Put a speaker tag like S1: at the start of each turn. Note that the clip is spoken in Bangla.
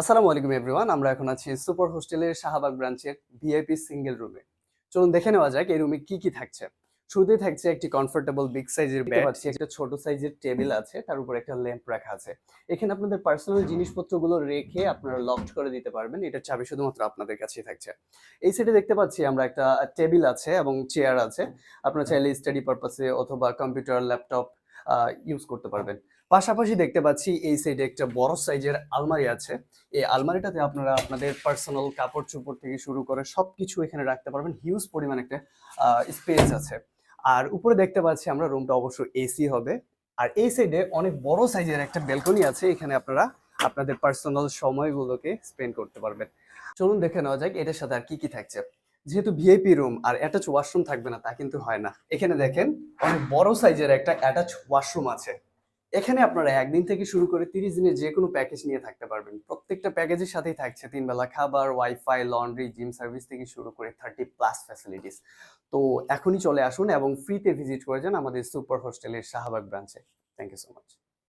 S1: আসসালামু আলাইকুম এভরিওয়ান আমরা এখন আছি সুপার হোস্টেলের শাহবাগ ব্রাঞ্চের ভিআইপি সিঙ্গেল রুমে। চলুন দেখে নেওয়া যাক এই রুমে কি কি থাকছে। শুধু থাকছে একটি কমফোর্টেবল বিগ সাইজের বেড পাচ্ছি একটা ছোট সাইজের টেবিল আছে তার উপর একটা ল্যাম্প রাখা আছে। এখানে আপনাদের পার্সোনাল জিনিসপত্রগুলো রেখে আপনারা লকড করে দিতে পারবেন এটার চাবি শুধুমাত্র আপনাদের কাছেই থাকছে। এই সাইডে দেখতে পাচ্ছি আমরা একটা টেবিল আছে এবং চেয়ার আছে। আপনারা চাইলে স্টাডি পারপাসে অথবা কম্পিউটার ল্যাপটপ ইউজ করতে পারবেন। পাশাপাশি দেখতে পাচ্ছি এই সাইডে একটা বড় সাইজের আলমারি আছে। এই আলমারিটাতে আপনারা আপনাদের পার্সোনাল কাপড় চোপড় থেকে শুরু করে সবকিছু এখানে রাখতে পারবেন। হিউজ পরিমাণ একটা স্পেস আছে। আর উপরে দেখতে পাচ্ছি আমরা রুমটা অবশ্য এসি হবে। আর এই সাইডে অনেক বড় সাইজের একটা ব্যালকনি আছে। এখানে আপনারা আপনাদের পার্সোনাল সময়গুলোকে স্পেন্ড করতে পারবেন। চলুন দেখে নেওয়া যাক এটার সাথে আর কি কি থাকছে। যেহেতু ভিআইপি রুম আর অ্যাটাচ ওয়াশরুম থাকবে না, তা কিন্তু হয় না। এখানে দেখেন, অনেক বড় সাইজের একটা অ্যাটাচ ওয়াশরুম আছে। এখানে আপনারা একদিন থেকে শুরু করে তিরিশ দিনের যে কোনো প্যাকেজ নিয়ে থাকতে পারবেন। প্রত্যেকটা প্যাকেজের সাথেই থাকছে। তিন বেলা খাবার ওয়াইফাই লন্ড্রি জিম সার্ভিস থেকে শুরু করে থার্টি প্লাস ফ্যাসিলিটিস তো এখনই চলে আসুন এবং ফ্রিতে ভিজিট করে যান আমাদের সুপার হোস্টেলের শাহবাগ ব্রাঞ্চে থ্যাংক ইউ সো মাচ